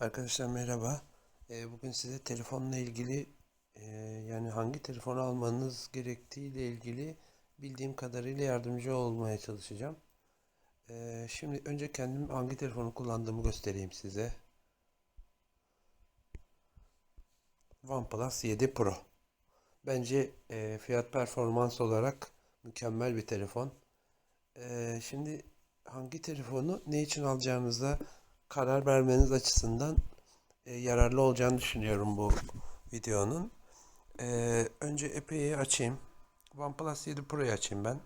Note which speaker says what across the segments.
Speaker 1: Arkadaşlar merhaba. Ee, bugün size telefonla ilgili e, yani hangi telefonu almanız gerektiği ile ilgili bildiğim kadarıyla yardımcı olmaya çalışacağım. Ee, şimdi önce kendim hangi telefonu kullandığımı göstereyim size. OnePlus 7 Pro. Bence e, fiyat performans olarak mükemmel bir telefon. Ee, şimdi hangi telefonu ne için alacağınıza karar vermeniz açısından e, yararlı olacağını düşünüyorum bu videonun. Ee, önce epey'i açayım. OnePlus 7 Pro'yu açayım ben.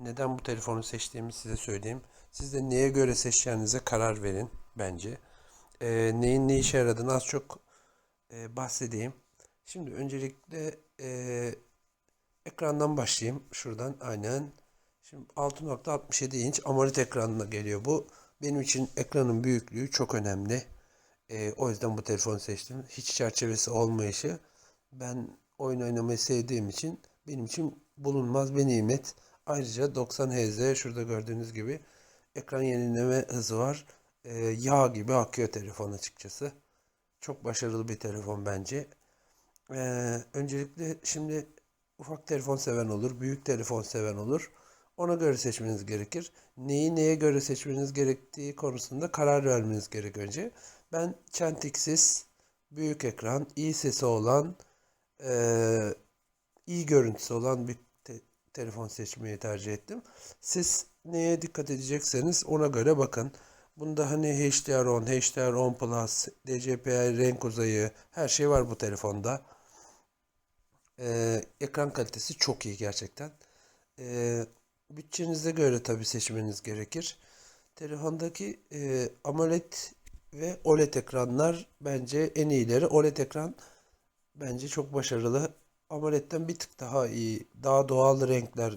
Speaker 1: Neden bu telefonu seçtiğimi size söyleyeyim. Siz de neye göre seçeceğinize karar verin bence. Ee, neyin ne işe yaradığını az çok e, bahsedeyim. Şimdi öncelikle e, ekrandan başlayayım. Şuradan aynen. Şimdi 6.67 inç AMOLED ekranına geliyor bu. Benim için ekranın büyüklüğü çok önemli. Ee, o yüzden bu telefonu seçtim. Hiç çerçevesi olmayışı. Ben oyun oynamayı sevdiğim için benim için bulunmaz bir nimet. Ayrıca 90 Hz şurada gördüğünüz gibi ekran yenileme hızı var. Ee, yağ gibi akıyor telefon açıkçası. Çok başarılı bir telefon bence. Ee, öncelikle şimdi ufak telefon seven olur, büyük telefon seven olur. Ona göre seçmeniz gerekir. Neyi neye göre seçmeniz gerektiği konusunda karar vermeniz gerek önce. Ben çentiksiz, büyük ekran, iyi sesi olan, eee, iyi görüntüsü olan bir te- telefon seçmeyi tercih ettim. Siz neye dikkat edecekseniz ona göre bakın. Bunda hani HDR10, HDR10 Plus, DCI renk uzayı her şey var bu telefonda. Eee, ekran kalitesi çok iyi gerçekten. Eee, bütçenize göre tabii seçmeniz gerekir. Telefondaki eee, AMOLED ve OLED ekranlar bence en iyileri. OLED ekran bence çok başarılı. AMOLED'den bir tık daha iyi, daha doğal renkler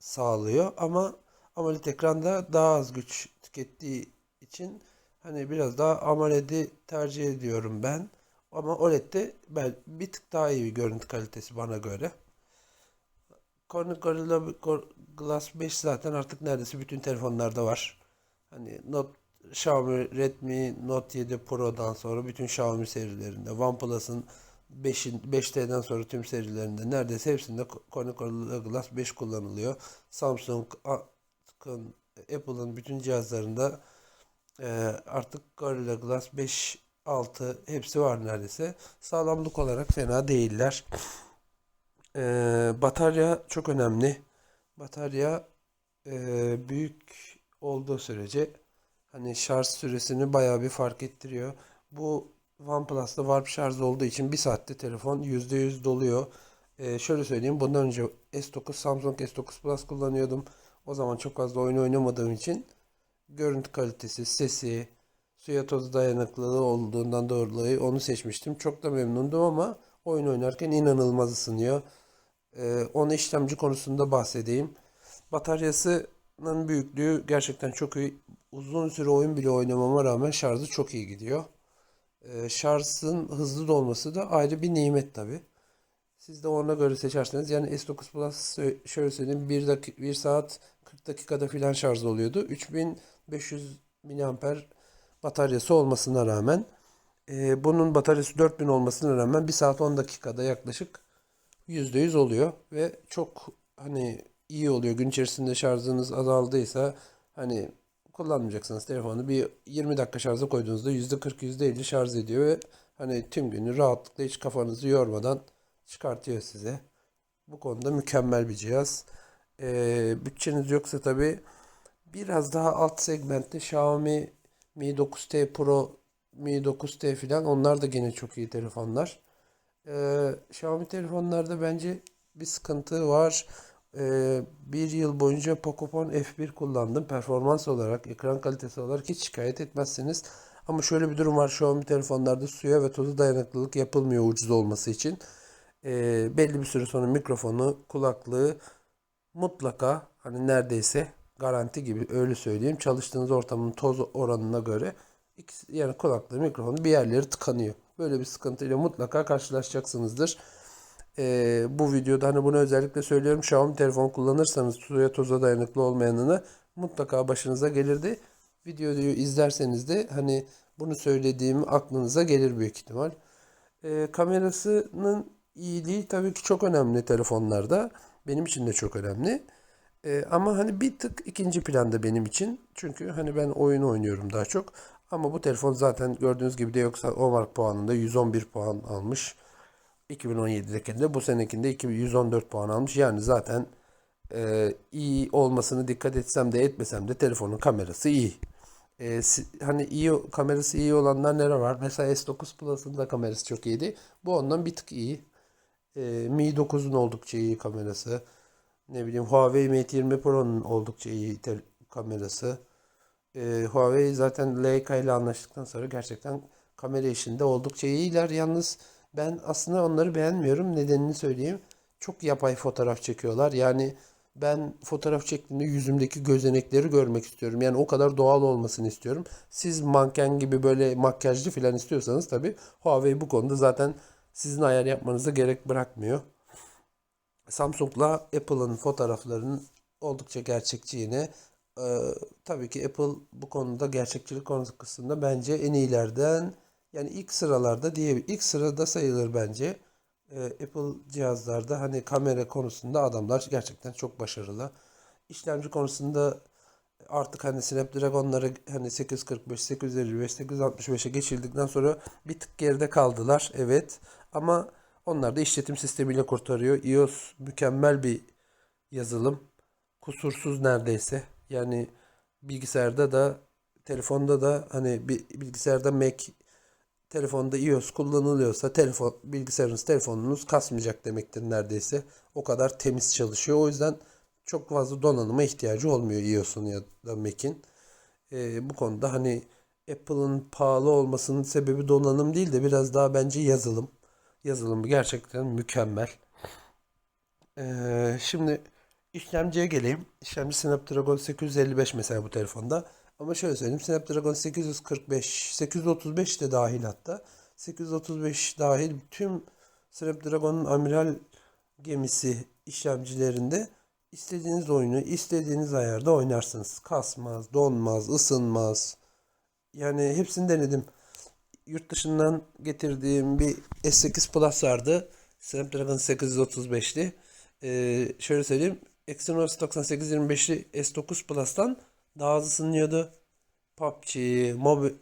Speaker 1: sağlıyor ama AMOLED ekranda daha az güç tükettiği için hani biraz daha AMOLED'i tercih ediyorum ben. Ama OLED'de ben bir tık daha iyi bir görüntü kalitesi bana göre. Corning Gorilla Gor- Glass 5 zaten artık neredeyse bütün telefonlarda var. Hani Note, Xiaomi Redmi Note 7 Pro'dan sonra bütün Xiaomi serilerinde, OnePlus'ın 5'in 5T'den sonra tüm serilerinde neredeyse hepsinde Corning Gorilla Glass 5 kullanılıyor. Samsung, Apple- Apple'ın bütün cihazlarında e, artık Gorilla Glass 5, 6 hepsi var neredeyse. Sağlamlık olarak fena değiller. Ee, batarya çok önemli. Batarya e, büyük olduğu sürece hani şarj süresini bayağı bir fark ettiriyor. Bu OnePlus'ta Warp şarj olduğu için bir saatte telefon %100 doluyor. Ee, şöyle söyleyeyim bundan önce S9 Samsung S9 Plus kullanıyordum. O zaman çok fazla oyun oynamadığım için görüntü kalitesi, sesi, suya toz dayanıklılığı olduğundan dolayı onu seçmiştim. Çok da memnundum ama oyun oynarken inanılmaz ısınıyor. Ee, onu işlemci konusunda bahsedeyim. Bataryasının büyüklüğü gerçekten çok iyi. Uzun süre oyun bile oynamama rağmen şarjı çok iyi gidiyor. Ee, şarjın hızlı dolması da ayrı bir nimet tabii. Siz de ona göre seçerseniz yani S9 Plus şöyle söyleyeyim 1 dakika 1 saat 40 dakikada filan şarj oluyordu. 3500 miliamper bataryası olmasına rağmen e, bunun bataryası 4000 olmasına rağmen 1 saat 10 dakikada yaklaşık %100 oluyor ve çok hani iyi oluyor. Gün içerisinde şarjınız azaldıysa hani kullanmayacaksınız telefonu bir 20 dakika şarja koyduğunuzda %40 %50 şarj ediyor ve hani tüm günü rahatlıkla hiç kafanızı yormadan çıkartıyor size. Bu konuda mükemmel bir cihaz. Ee, bütçeniz yoksa tabii biraz daha alt segmentte Xiaomi Mi 9T Pro, Mi 9T filan onlar da gene çok iyi telefonlar. Ee, Xiaomi telefonlarda bence bir sıkıntı var. Ee, bir yıl boyunca Pocophone F1 kullandım. Performans olarak, ekran kalitesi olarak hiç şikayet etmezsiniz. Ama şöyle bir durum var. Xiaomi telefonlarda suya ve toza dayanıklılık yapılmıyor ucuz olması için. Ee, belli bir süre sonra mikrofonu, kulaklığı mutlaka hani neredeyse garanti gibi öyle söyleyeyim. Çalıştığınız ortamın toz oranına göre ikisi, yani kulaklığı, mikrofonu bir yerleri tıkanıyor. Böyle bir sıkıntıyla mutlaka karşılaşacaksınızdır. Ee, bu videoda hani bunu özellikle söylüyorum. Xiaomi telefon kullanırsanız suya toza dayanıklı olmayanını mutlaka başınıza gelirdi. Videoyu izlerseniz de hani Bunu söylediğim aklınıza gelir büyük ihtimal. Ee, kamerasının iyiliği tabii ki çok önemli telefonlarda. Benim için de çok önemli. Ee, ama hani bir tık ikinci planda benim için. Çünkü hani ben oyun oynuyorum daha çok. Ama bu telefon zaten gördüğünüz gibi de yoksa o mark puanında 111 puan almış. 2017'dekinde bu senekinde 114 puan almış. Yani zaten e, iyi olmasını dikkat etsem de etmesem de telefonun kamerası iyi. E, hani iyi kamerası iyi olanlar neler var? Mesela S9 Plus'ın da kamerası çok iyiydi. Bu ondan bir tık iyi. E, Mi 9'un oldukça iyi kamerası. Ne bileyim Huawei Mate 20 Pro'nun oldukça iyi kamerası. E, Huawei zaten Leica ile anlaştıktan sonra gerçekten kamera işinde oldukça iyiler. Yalnız ben aslında onları beğenmiyorum. Nedenini söyleyeyim. Çok yapay fotoğraf çekiyorlar. Yani ben fotoğraf çektiğimde yüzümdeki gözenekleri görmek istiyorum. Yani o kadar doğal olmasını istiyorum. Siz manken gibi böyle makyajlı falan istiyorsanız tabii Huawei bu konuda zaten sizin ayar yapmanıza gerek bırakmıyor. Samsung'la Apple'ın fotoğraflarının oldukça gerçekçi yine. Ee, tabii ki Apple bu konuda gerçekçilik konusunda bence en iyilerden yani ilk sıralarda diye ilk sırada sayılır bence. Ee, Apple cihazlarda hani kamera konusunda adamlar gerçekten çok başarılı. İşlemci konusunda artık hani Snapdragon'ları hani 845, 855, 865'e geçildikten sonra bir tık geride kaldılar. Evet. Ama onlar da işletim sistemiyle kurtarıyor. iOS mükemmel bir yazılım. Kusursuz neredeyse. Yani bilgisayarda da telefonda da hani bilgisayarda Mac telefonda iOS kullanılıyorsa telefon bilgisayarınız telefonunuz kasmayacak demektir neredeyse. O kadar temiz çalışıyor. O yüzden çok fazla donanıma ihtiyacı olmuyor iOS'un ya da Mac'in. Ee, bu konuda hani Apple'ın pahalı olmasının sebebi donanım değil de biraz daha bence yazılım. Yazılımı gerçekten mükemmel. Ee, şimdi işlemciye geleyim. İşlemci Snapdragon 855 mesela bu telefonda. Ama şöyle söyleyeyim. Snapdragon 845, 835 de dahil hatta. 835 dahil tüm Snapdragon'un amiral gemisi işlemcilerinde istediğiniz oyunu istediğiniz ayarda oynarsınız. Kasmaz, donmaz, ısınmaz. Yani hepsini denedim. Yurt dışından getirdiğim bir S8 Plus vardı. Snapdragon 835'li. Ee, şöyle söyleyeyim. Exynos 9825'li S9 Plus'tan daha hızlı ısınıyordu. PUBG,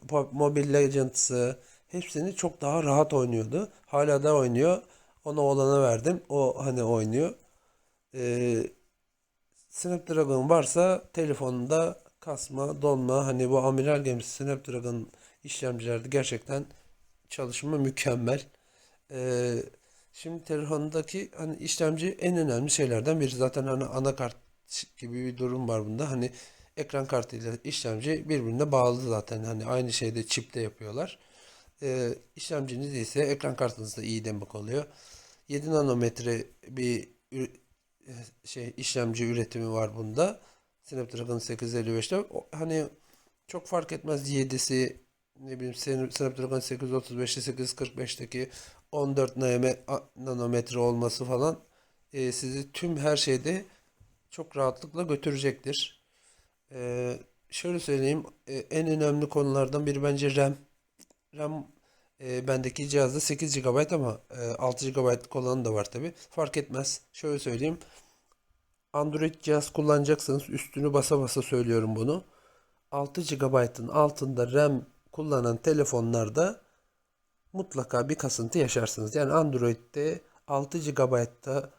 Speaker 1: Pub- Mobile Legends'ı hepsini çok daha rahat oynuyordu. Hala da oynuyor. Ona oğlana verdim. O hani oynuyor. Ee, Snapdragon varsa telefonunda kasma, donma hani bu amiral gemisi Snapdragon işlemcilerde gerçekten çalışma mükemmel. Ee, şimdi telefondaki hani işlemci en önemli şeylerden biri. Zaten hani anakart gibi bir durum var bunda. Hani ekran kartıyla işlemci birbirine bağlı zaten. Hani aynı şeyde çipte yapıyorlar. Ee, işlemciniz ise ekran kartınız da iyi demek oluyor. 7 nanometre bir e, şey işlemci üretimi var bunda. Snapdragon 855'te. O- Hani çok fark etmez 7'si ne bileyim Sn- Snapdragon 835'te 845'teki 14 nanome- a- nanometre olması falan e, sizi tüm her şeyde çok rahatlıkla götürecektir. Ee, şöyle söyleyeyim e, en önemli konulardan biri bence RAM. RAM e, bendeki cihazda 8 GB ama e, 6 GB'lık olanı da var tabi. Fark etmez. Şöyle söyleyeyim. Android cihaz kullanacaksanız üstünü basa basa söylüyorum bunu. 6 GB'ın altında RAM kullanan telefonlarda mutlaka bir kasıntı yaşarsınız. Yani Android'de 6 GB'da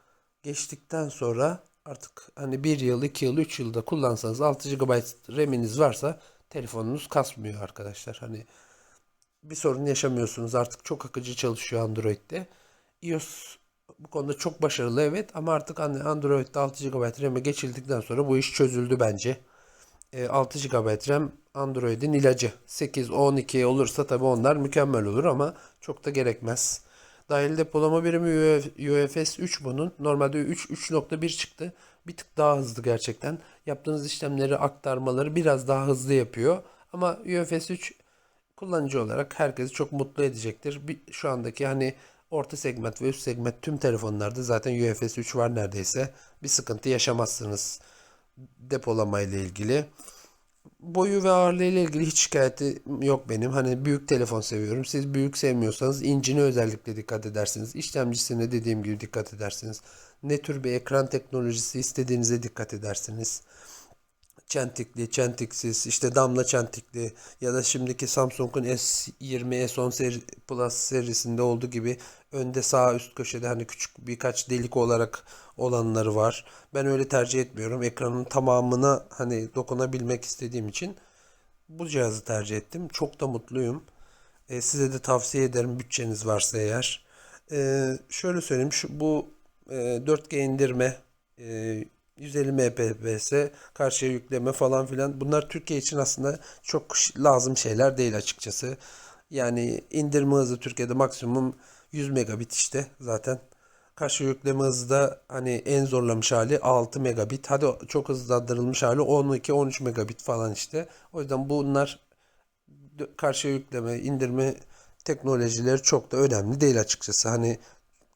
Speaker 1: geçtikten sonra artık hani 1 yıl, 2 yıl, 3 yılda kullansanız 6 GB RAM'iniz varsa telefonunuz kasmıyor arkadaşlar. Hani bir sorun yaşamıyorsunuz. Artık çok akıcı çalışıyor Android'de. iOS bu konuda çok başarılı evet ama artık hani Android'de 6 GB RAM'e geçildikten sonra bu iş çözüldü bence. E, 6 GB RAM Android'in ilacı. 8, 12 olursa tabii onlar mükemmel olur ama çok da gerekmez. Dahil depolama birimi UFS 3 bunun. Normalde 3 3.1 çıktı. Bir tık daha hızlı gerçekten. Yaptığınız işlemleri aktarmaları biraz daha hızlı yapıyor. Ama UFS 3 kullanıcı olarak herkesi çok mutlu edecektir. Şu andaki hani orta segment ve üst segment tüm telefonlarda zaten UFS 3 var neredeyse. Bir sıkıntı yaşamazsınız depolama ile ilgili. boyu ve ağırlığı ile ilgili hiç şikayeti yok benim. Hani büyük telefon seviyorum. Siz büyük sevmiyorsanız incine özellikle dikkat edersiniz. İşlemcisine dediğim gibi dikkat edersiniz. Ne tür bir ekran teknolojisi istediğinize dikkat edersiniz. Çentikli, çentiksiz, işte damla çentikli ya da şimdiki Samsung'un S20, S10 seri, Plus serisinde olduğu gibi önde sağ üst köşede hani küçük birkaç delik olarak olanları var. Ben öyle tercih etmiyorum. Ekranın tamamına hani dokunabilmek istediğim için bu cihazı tercih ettim. Çok da mutluyum. E, size de tavsiye ederim bütçeniz varsa eğer. E, şöyle söyleyeyim şu bu e, 4G indirme e, 150 Mbps karşıya yükleme falan filan bunlar Türkiye için aslında çok lazım şeyler değil açıkçası. Yani indirme hızı Türkiye'de maksimum 100 megabit işte zaten. Karşı yükleme hızı da hani en zorlamış hali 6 megabit. Hadi çok hızlandırılmış hali 12-13 megabit falan işte. O yüzden bunlar karşıya yükleme, indirme teknolojileri çok da önemli değil açıkçası. Hani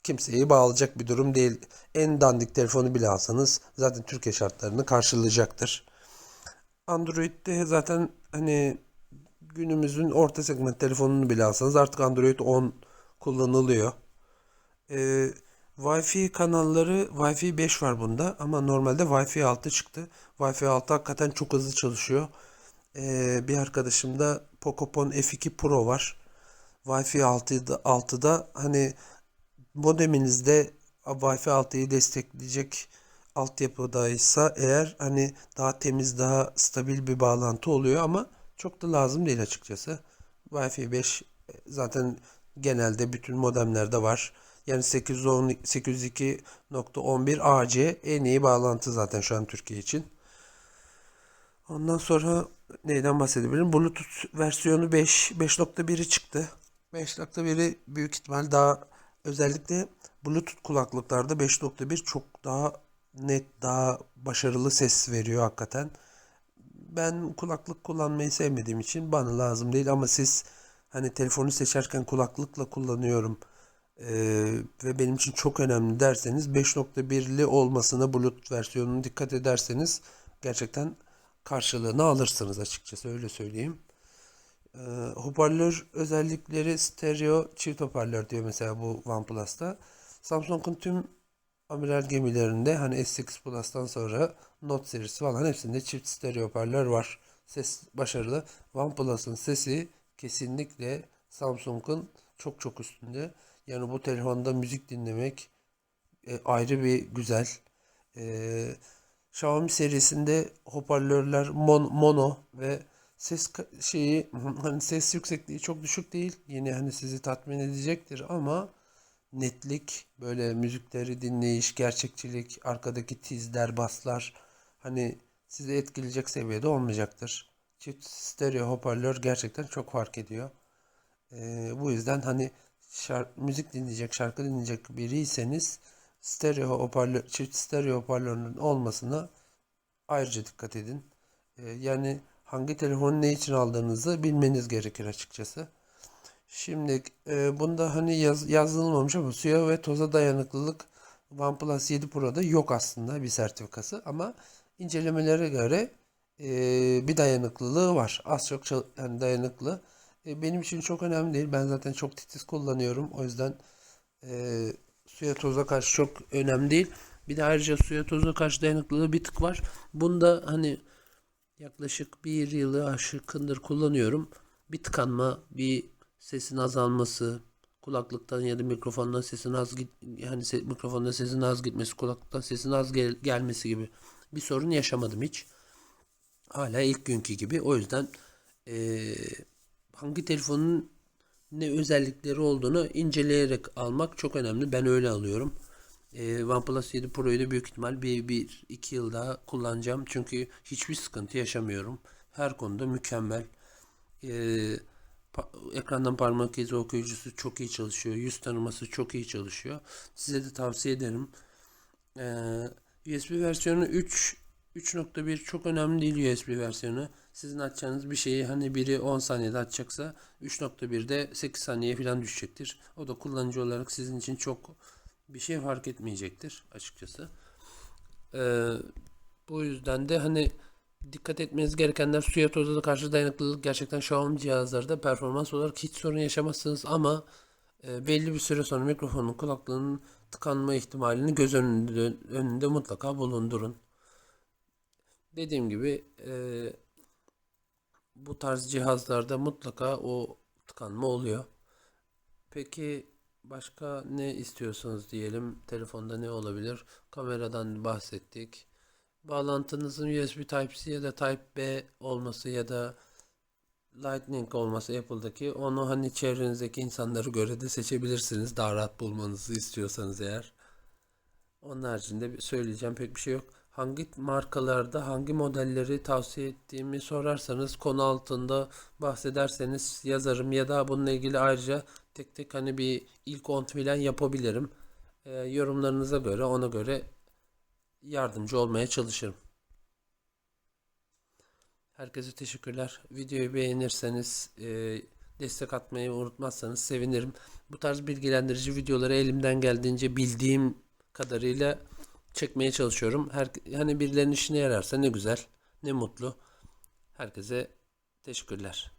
Speaker 1: kimseyi bağlayacak bir durum değil. En dandik telefonu bile alsanız zaten Türkiye şartlarını karşılayacaktır. Android'de zaten hani günümüzün orta segment telefonunu bile alsanız artık Android 10 kullanılıyor. Ee, Wi-Fi kanalları Wi-Fi 5 var bunda ama normalde Wi-Fi 6 çıktı. Wi-Fi 6 hakikaten çok hızlı çalışıyor. Ee, bir arkadaşımda Pocophone F2 Pro var. Wi-Fi 6'da, 6'da hani modeminizde Wi-Fi 6'yı destekleyecek altyapıdaysa eğer hani daha temiz, daha stabil bir bağlantı oluyor ama çok da lazım değil açıkçası. Wi-Fi 5 zaten genelde bütün modemlerde var. Yani 810 802.11 AC en iyi bağlantı zaten şu an Türkiye için. Ondan sonra neyden bahsedebilirim? Bluetooth versiyonu 5, 5.1'i çıktı. 5.1'i büyük ihtimal daha özellikle Bluetooth kulaklıklarda 5.1 çok daha net, daha başarılı ses veriyor hakikaten. Ben kulaklık kullanmayı sevmediğim için bana lazım değil ama siz hani telefonu seçerken kulaklıkla kullanıyorum eee, ve benim için çok önemli derseniz 5.1'li olmasına Bluetooth versiyonuna dikkat ederseniz gerçekten karşılığını alırsınız açıkçası öyle söyleyeyim. Ee, hoparlör özellikleri stereo çift hoparlör diyor mesela bu OnePlus'ta. Samsung'un tüm amiral gemilerinde hani S8 Plus'tan sonra Note serisi falan hepsinde çift stereo hoparlör var. Ses başarılı. OnePlus'ın sesi kesinlikle Samsung'un çok çok üstünde. Yani bu telefonda müzik dinlemek e, ayrı bir güzel. E, Xiaomi serisinde hoparlörler mon- mono ve ses şeyi hani ses yüksekliği çok düşük değil. Yine hani sizi tatmin edecektir ama netlik, böyle müzikleri dinleyiş, gerçekçilik, arkadaki tizler, baslar hani sizi etkileyecek seviyede olmayacaktır. Çift stereo hoparlör gerçekten çok fark ediyor. Ee, bu yüzden hani şark- müzik dinleyecek, şarkı dinleyecek biriyseniz stereo hoparlör, çift stereo hoparlörünün olmasına ayrıca dikkat edin. Ee, yani hangi telefonu ne için aldığınızı bilmeniz gerekir açıkçası. Şimdi e, bunda hani yaz, yazılmamış ama suya ve toza dayanıklılık OnePlus 7 Pro'da yok aslında bir sertifikası ama incelemelere göre e, bir dayanıklılığı var. Az çok yani dayanıklı. E, benim için çok önemli değil. Ben zaten çok titiz kullanıyorum. O yüzden e, suya toza karşı çok önemli değil. Bir de ayrıca suya toza karşı dayanıklılığı bir tık var. Bunda hani yaklaşık bir yılı aşkındır kullanıyorum. Bir tıkanma, bir sesin azalması, kulaklıktan ya da mikrofondan sesin az git yani se mikrofondan sesin az gitmesi, kulaklıktan sesin az gel gelmesi gibi bir sorun yaşamadım hiç. Hala ilk günkü gibi. O yüzden eee, hangi telefonun ne özellikleri olduğunu inceleyerek almak çok önemli. Ben öyle alıyorum. Ee, OnePlus 7 Pro'yu da büyük ihtimal bir, bir iki yıl daha kullanacağım. Çünkü hiçbir sıkıntı yaşamıyorum. Her konuda mükemmel. Ee, pa- ekrandan parmak izi okuyucusu çok iyi çalışıyor. Yüz tanıması çok iyi çalışıyor. Size de tavsiye ederim. Ee, USB versiyonu 3 3.1 çok önemli değil USB versiyonu. Sizin açacağınız bir şeyi hani biri 10 saniyede açacaksa 3.1'de 8 saniye falan düşecektir. O da kullanıcı olarak sizin için çok bir şey fark etmeyecektir açıkçası. Ee, bu yüzden de hani Dikkat etmeniz gerekenler suya toza da karşı dayanıklılık gerçekten Xiaomi cihazlarda performans olarak hiç sorun yaşamazsınız ama e, belli bir süre sonra mikrofonun kulaklığının tıkanma ihtimalini göz önünde, önünde mutlaka bulundurun. Dediğim gibi e, bu tarz cihazlarda mutlaka o tıkanma oluyor. Peki başka ne istiyorsanız diyelim telefonda ne olabilir? Kameradan bahsettik. Bağlantınızın USB Type-C ya da Type-B olması ya da Lightning olması Apple'daki onu hani çevrenizdeki insanlara göre de seçebilirsiniz. Daha rahat bulmanızı istiyorsanız eğer. Onun haricinde söyleyeceğim pek bir şey yok. Hangi markalarda hangi modelleri tavsiye ettiğimi sorarsanız konu altında bahsederseniz yazarım ya da bununla ilgili ayrıca tek tek hani bir ilk 10 filan yapabilirim. Ee, yorumlarınıza göre ona göre yardımcı olmaya çalışırım. Herkese teşekkürler. Videoyu beğenirseniz, e, destek atmayı unutmazsanız sevinirim. Bu tarz bilgilendirici videoları elimden geldiğince bildiğim kadarıyla çekmeye çalışıyorum. Her, hani birilerinin işine yararsa ne güzel, ne mutlu. Herkese teşekkürler.